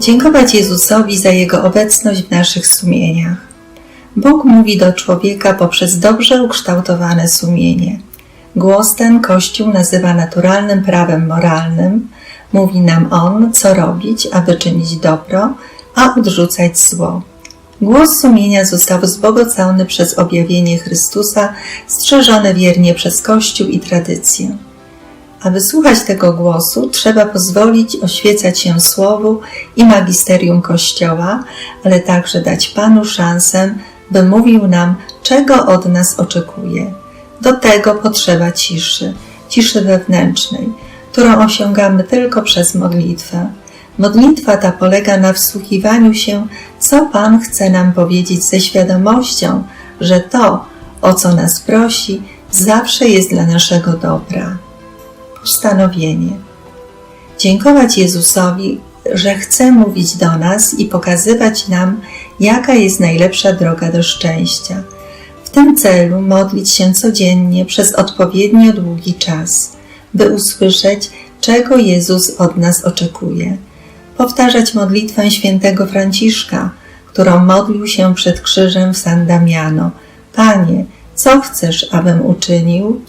Dziękować Jezusowi za Jego obecność w naszych sumieniach. Bóg mówi do człowieka poprzez dobrze ukształtowane sumienie. Głos ten Kościół nazywa naturalnym prawem moralnym. Mówi nam on, co robić, aby czynić dobro, a odrzucać zło. Głos sumienia został wzbogacony przez objawienie Chrystusa, strzeżony wiernie przez Kościół i tradycję. Aby słuchać tego głosu, trzeba pozwolić oświecać się Słowu i magisterium Kościoła, ale także dać Panu szansę, by mówił nam, czego od nas oczekuje. Do tego potrzeba ciszy, ciszy wewnętrznej, którą osiągamy tylko przez modlitwę. Modlitwa ta polega na wsłuchiwaniu się, co Pan chce nam powiedzieć ze świadomością, że to, o co nas prosi, zawsze jest dla naszego dobra. Postanowienie. Dziękować Jezusowi, że chce mówić do nas i pokazywać nam, jaka jest najlepsza droga do szczęścia. W tym celu modlić się codziennie przez odpowiednio długi czas, by usłyszeć, czego Jezus od nas oczekuje. Powtarzać modlitwę świętego Franciszka, którą modlił się przed krzyżem w San Damiano. Panie, co chcesz, abym uczynił?